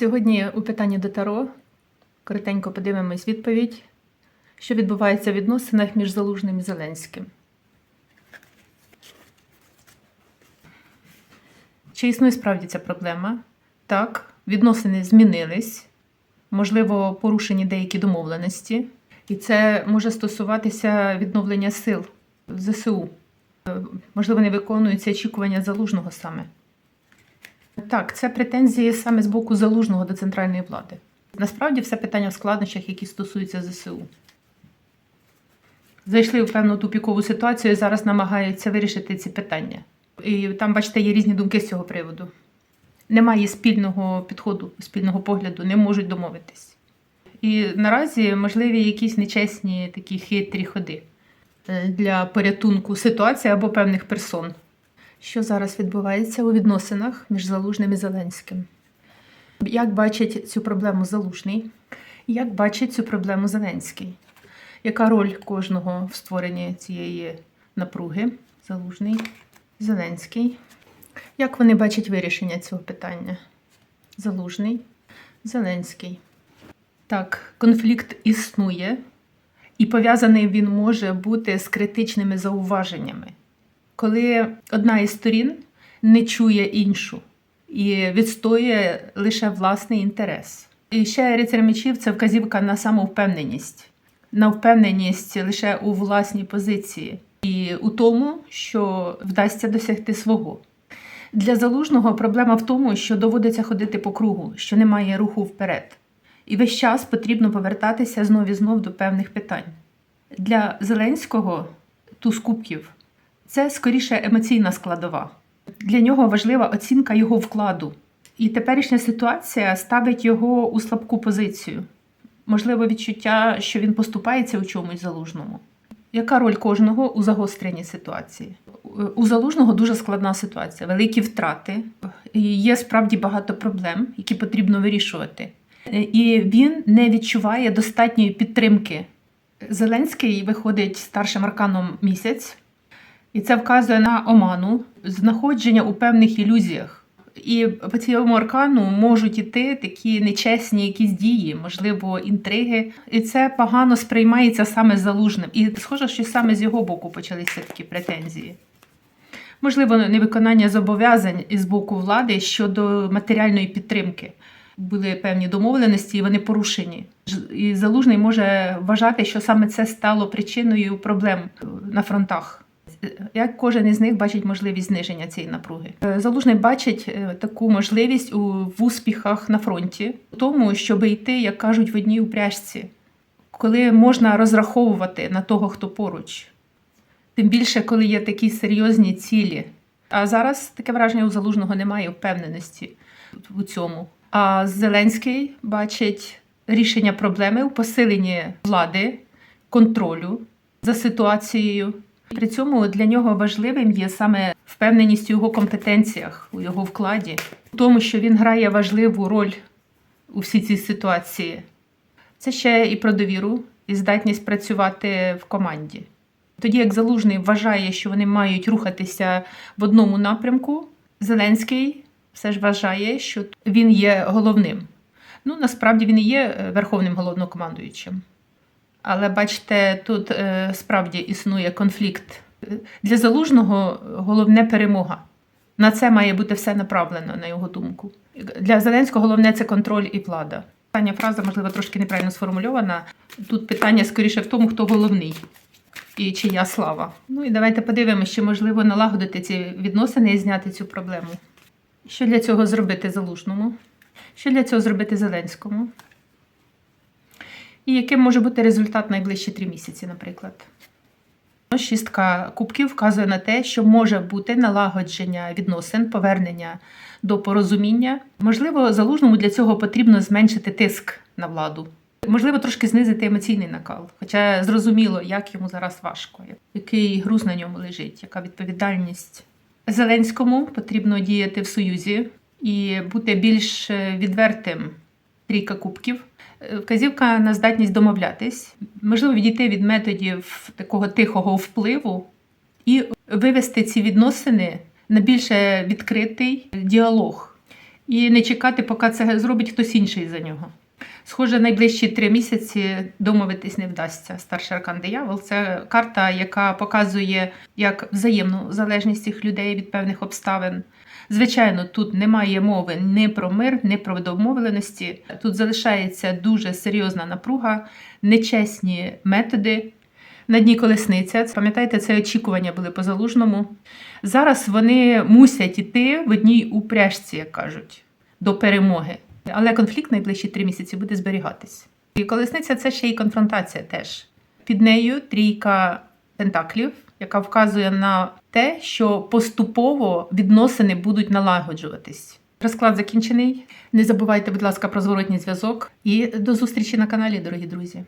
Сьогодні у питанні до Таро коротенько подивимось відповідь, що відбувається в відносинах між Залужним і Зеленським. Чи існує справді ця проблема? Так, відносини змінились, можливо, порушені деякі домовленості, і це може стосуватися відновлення сил ЗСУ. Е, Можливо, не виконуються очікування залужного саме. Так, це претензії саме з боку залужного до центральної влади. Насправді все питання в складнощах, які стосуються ЗСУ. Зайшли в певну тупікову ситуацію і зараз намагаються вирішити ці питання. І там, бачите, є різні думки з цього приводу. Немає спільного підходу, спільного погляду, не можуть домовитись. І наразі можливі якісь нечесні такі хитрі ходи е, для порятунку ситуації або певних персон. Що зараз відбувається у відносинах між Залужним і Зеленським? Як бачить цю проблему Залужний? Як бачить цю проблему Зеленський? Яка роль кожного в створенні цієї напруги? Залужний, Зеленський. Як вони бачать вирішення цього питання? Залужний, Зеленський. Так, конфлікт існує, і пов'язаний він може бути з критичними зауваженнями коли одна із сторін не чує іншу і відстоює лише власний інтерес. І ще рицар мечів це вказівка на самовпевненість, на впевненість лише у власній позиції і у тому, що вдасться досягти свого. Для залужного проблема в тому, що доводиться ходити по кругу, що немає руху вперед. І весь час потрібно повертатися знов і знов до певних питань. Для Зеленського туз кубків це скоріше емоційна складова. Для нього важлива оцінка його вкладу. І теперішня ситуація ставить його у слабку позицію. Можливо, відчуття, що він поступається у чомусь залужному. Яка роль кожного у загостренні ситуації? У залужного дуже складна ситуація, великі втрати, і є справді багато проблем, які потрібно вирішувати. І він не відчуває достатньої підтримки. Зеленський виходить старшим арканом місяць. І це вказує на оману, знаходження у певних ілюзіях. І по цьому аркану можуть іти такі нечесні якісь дії, можливо, інтриги. І це погано сприймається саме залужним. І схоже, що саме з його боку почалися такі претензії. Можливо, невиконання зобов'язань із боку влади щодо матеріальної підтримки. Були певні домовленості, і вони порушені. І залужний може вважати, що саме це стало причиною проблем на фронтах як кожен із них бачить можливість зниження цієї напруги. Е, Залужний бачить е, таку можливість у в успіхах на фронті, тому, щоб йти, як кажуть, в одній упряжці, коли можна розраховувати на того, хто поруч. Тим більше, коли є такі серйозні цілі. А зараз таке враження у залужного немає впевненості у цьому. А Зеленський бачить рішення проблеми у посиленні влади, контролю за ситуацією. При цьому для нього важливим є саме впевненість у його компетенціях, у його вкладі, у тому, що він грає важливу роль у всій цій ситуації. Це ще і про довіру, і здатність працювати в команді. Тоді, як Залужний вважає, що вони мають рухатися в одному напрямку, Зеленський все ж вважає, що він є головним. Ну, насправді він і є верховним головнокомандуючим. Але бачите, тут е, справді існує конфлікт. Для залужного головне перемога. На це має бути все направлено, на його думку. Для Зеленського головне це контроль і влада. Остання фраза, можливо, трошки неправильно сформульована. Тут питання скоріше в тому, хто головний і чия слава. Ну і давайте подивимося, чи можливо налагодити ці відносини і зняти цю проблему. Що для цього зробити залужному? Що для цього зробити Зеленському? І яким може бути результат найближчі три місяці, наприклад. Шістка кубків вказує на те, що може бути налагодження відносин, повернення до порозуміння. Можливо, залужному для цього потрібно зменшити тиск на владу. Можливо, трошки знизити емоційний накал, хоча зрозуміло, як йому зараз важко, який груз на ньому лежить, яка відповідальність. Зеленському потрібно діяти в союзі і бути більш відвертим трійка кубків. Вказівка на здатність домовлятись, можливо, відійти від методів такого тихого впливу і вивести ці відносини на більше відкритий діалог. і не чекати, поки це зробить хтось інший за нього. Схоже, найближчі три місяці домовитись не вдасться. Старший аркан диявол це карта, яка показує як взаємну залежність цих людей від певних обставин. Звичайно, тут немає мови ні про мир, ні про домовленості. Тут залишається дуже серйозна напруга, нечесні методи. На дні колесниця. Пам'ятаєте, це очікування були по залужному. Зараз вони мусять іти в одній упряжці, як кажуть, до перемоги. Але конфлікт найближчі три місяці буде зберігатись. І колесниця це ще й конфронтація теж. Під нею трійка пентаклів, яка вказує на те, що поступово відносини будуть налагоджуватись. Розклад закінчений. Не забувайте, будь ласка, про зворотній зв'язок. І до зустрічі на каналі, дорогі друзі.